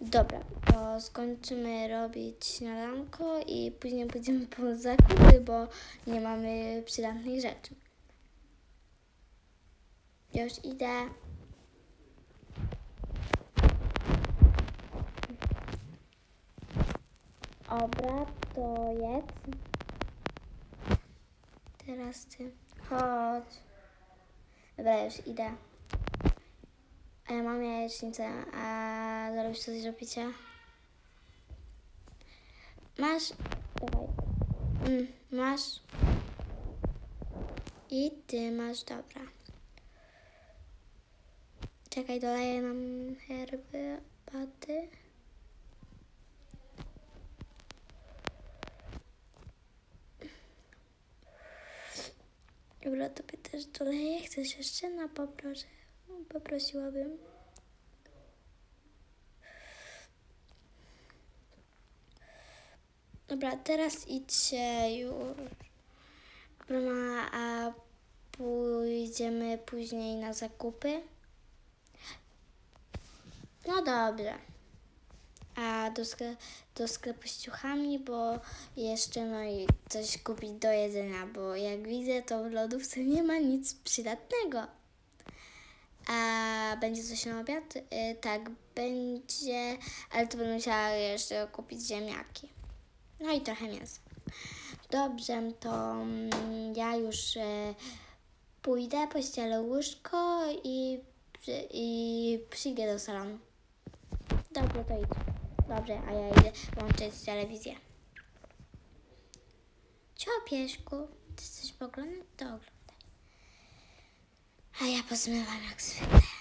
Dobra, to skończymy robić śniadanko i później pójdziemy po zakupy, bo nie mamy przydatnych rzeczy. Już idę. Dobra, to jedz. Teraz ty. Chodź. Dobra, już idę. A ja mam jajecznicę, a zrobisz coś do picia? Masz. Mm, masz. I ty masz, dobra. Czekaj, doleję nam herbaty. Dobra, tobie też doleję. Chcesz jeszcze? No poproszę. Poprosiłabym. Dobra, teraz idźcie już. Dobra, a pójdziemy później na zakupy? No dobrze. A do, skle- do sklepu z ciuchami, bo jeszcze no i coś kupić do jedzenia, bo jak widzę, to w lodówce nie ma nic przydatnego. A będzie coś na obiad? Y, tak, będzie, ale to będę musiała jeszcze kupić ziemniaki. No i trochę mięsa. Dobrze, to mm, ja już e, pójdę, pościelę łóżko i, i przyjdę do salonu. Dobrze, to idź. Dobrze, a ja idę włączyć telewizję. Cio, pieszku, ty chcesz poglądać? To oglądaj. A ja pozmywam jak zwykle.